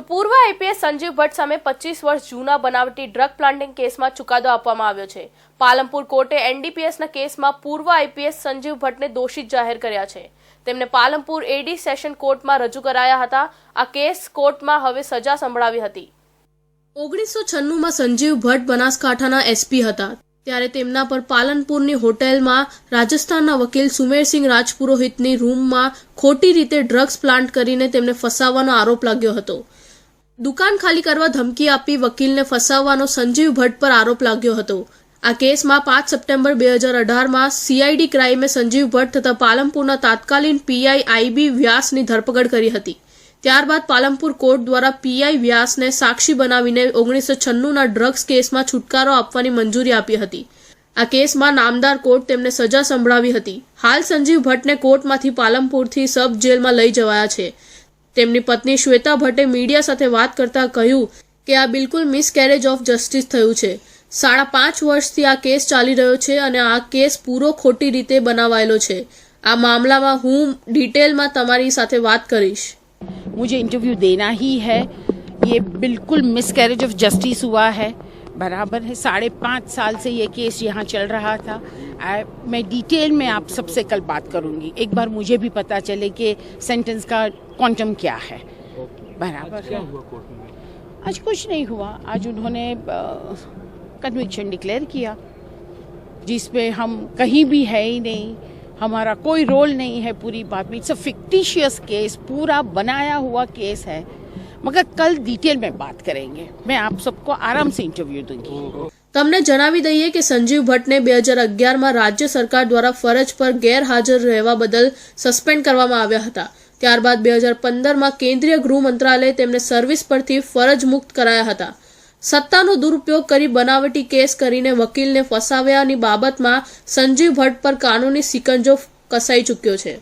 તો પૂર્વ આઈપીએસ સંજીવ ભટ્ટ સામે પચીસ વર્ષ જૂના બનાવટી ડ્રગ પ્લાન્ટિંગ કેસમાં ચુકાદો આપવામાં આવ્યો છે. પાલનપુર કોર્ટે એનડીપીએસના કેસમાં પૂર્વ આઈપીએસ સંજીવ ભટ્ટને દોષિત જાહેર કર્યા છે. તેમને પાલનપુર એડી સેશન કોર્ટમાં રજૂ કરાયા હતા. આ કેસ કોર્ટમાં હવે સજા સંભળાવી હતી. ઓગણીસો છન્નુંમાં સંજીવ ભટ્ટ બનાસકાંઠાના એસપી હતા. ત્યારે તેમના પર પાલનપુરની હોટેલમાં રાજસ્થાનના વકીલ સુમેરસિંહ રાજપુરોહિતની રૂમમાં ખોટી રીતે ડ્રગ્સ પ્લાન્ટ કરીને તેમને ફસાવવાનો આરોપ લાગ્યો હતો. દુકાન ખાલી કરવા ધમકી આપી વકીલને ફસાવવાનો સંજીવ ભટ્ટ પર આરોપ લાગ્યો હતો. આ કેસમાં પાંચ સપ્ટેમ્બર બે હજાર અઢારમાં સીઆઈડી ક્રાઇમે સંજીવ ભટ્ટ તથા પાલનપુરના તાત્કાલિન પીઆઈ આઈબી વ્યાસની ધરપકડ કરી હતી. ત્યારબાદ પાલનપુર કોર્ટ દ્વારા પીઆઈ વ્યાસને સાક્ષી બનાવીને ઓગણીસો છન્નુંના ડ્રગ્સ કેસમાં છુટકારો આપવાની મંજૂરી આપી હતી. આ કેસમાં નામદાર કોર્ટ તેમને સજા સંભળાવી હતી. હાલ સંજીવ ભટ્ટને કોર્ટમાંથી પાલનપુરથી સબ જેલમાં લઈ જવાયા છે. તેમની પત્ની શ્વેતા ભટ્ટે મીડિયા સાથે વાત કરતા કહ્યું કે આ બિલકુલ મિસકેરેજ ઓફ જસ્ટિસ થયું છે સાડા પાંચ વર્ષથી આ કેસ ચાલી રહ્યો છે અને આ કેસ પૂરો ખોટી રીતે બનાવાયેલો છે આ મામલામાં હું ડિટેલમાં તમારી સાથે વાત કરીશ मुझे इंटरव्यू देना ही है ये बिल्कुल मिसकैरेज ऑफ जस्टिस हुआ है बराबर है। साढ़े पाँच साल से ये केस यहाँ चल रहा था। आ, मैं डिटेल में आप सबसे कल बात करूँगी। एक बार मुझे भी पता चले कि सेंटेंस का क्वांटम क्या है। बराबर है। आज कुछ नहीं हुआ। आज उन्होंने कन्विक्शन डिक्लेयर किया। जिस पे हम कहीं भी है ही नहीं। हमारा कोई रोल नहीं है पूरी बात में। इट्स अ फिक्टिशियस केस पूरा बनाया हुआ केस है। મગર કલ ડિટેલ મેં બાત કરેંગે મેં આપ સબકો આરામ સે ઇન્ટરવ્યુ दूंगी। તમને જણાવી દઈએ કે સંજીવ ભટ્ટને બે હજાર અગિયારમાં રાજ્ય સરકાર દ્વારા ફરજ પર ગેરહાજર રહેવા બદલ સસ્પેન્ડ કરવામાં આવ્યા હતા ત્યારબાદ બે હજાર પંદરમાં કેન્દ્રીય ગૃહ મંત્રાલયે તેમને સર્વિસ પરથી ફરજ મુક્ત કરાયા હતા। સત્તાનો દુરુપયોગ કરી બનાવટી કેસ કરીને વકીલને ફસાવ્યાની બાબતમાં સંજીવ ભટ્ટ પર કાનૂની સિકંજો કસાઈ ચૂક્યો છે।